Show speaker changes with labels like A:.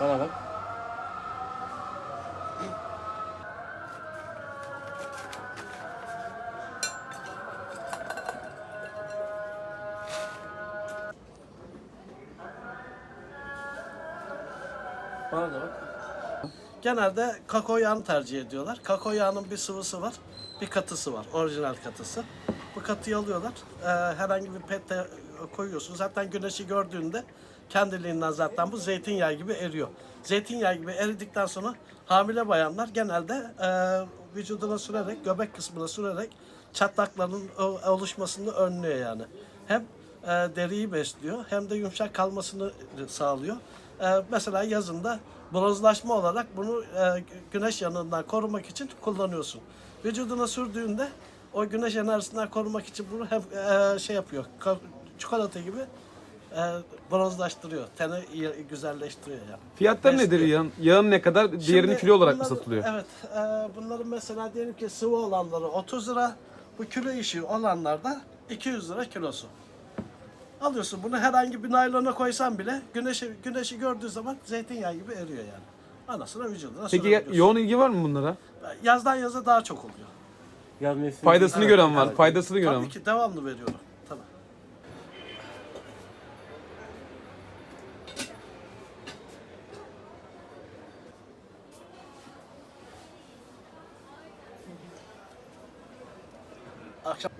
A: Bana bak. Bana da bak.
B: Genelde kakao yağını tercih ediyorlar. Kakao yağının bir sıvısı var, bir katısı var, orijinal katısı. Bu katıyı alıyorlar, e, herhangi bir pette koyuyorsun. Zaten güneşi gördüğünde kendiliğinden zaten bu zeytinyağı gibi eriyor. Zeytinyağı gibi eridikten sonra hamile bayanlar genelde e, vücuduna sürerek, göbek kısmına sürerek çatlakların oluşmasını önlüyor yani. Hem e, deriyi besliyor hem de yumuşak kalmasını sağlıyor. E, mesela yazında bronzlaşma olarak bunu e, güneş yanından korumak için kullanıyorsun. Vücuduna sürdüğünde o güneş enerjisinden korumak için bunu hem e, şey yapıyor, çikolata gibi e, bronzlaştırıyor, teni iyi- güzelleştiriyor yani.
C: Fiyatları nedir
B: Besliyor.
C: yağın? Yağın ne kadar? Diğerini
B: Şimdi
C: kilo olarak mı
B: bunların-
C: satılıyor?
B: Evet. E, bunların mesela diyelim ki sıvı olanları 30 lira, bu kilo işi olanlar da 200 lira kilosu. Alıyorsun bunu herhangi bir naylona koysan bile güneşi güneşi gördüğü zaman zeytinyağı gibi eriyor yani. Anasına vücuduna
C: Peki
B: sürebiliyorsun.
C: yoğun ilgi var mı bunlara?
B: Yazdan yaza daha çok oluyor.
A: Yaz mevsimi.
C: Faydasını
B: Evet,
C: gören var, faydasını gören
B: Tabii
C: var.
B: ki devamlı veriyorum. Akşam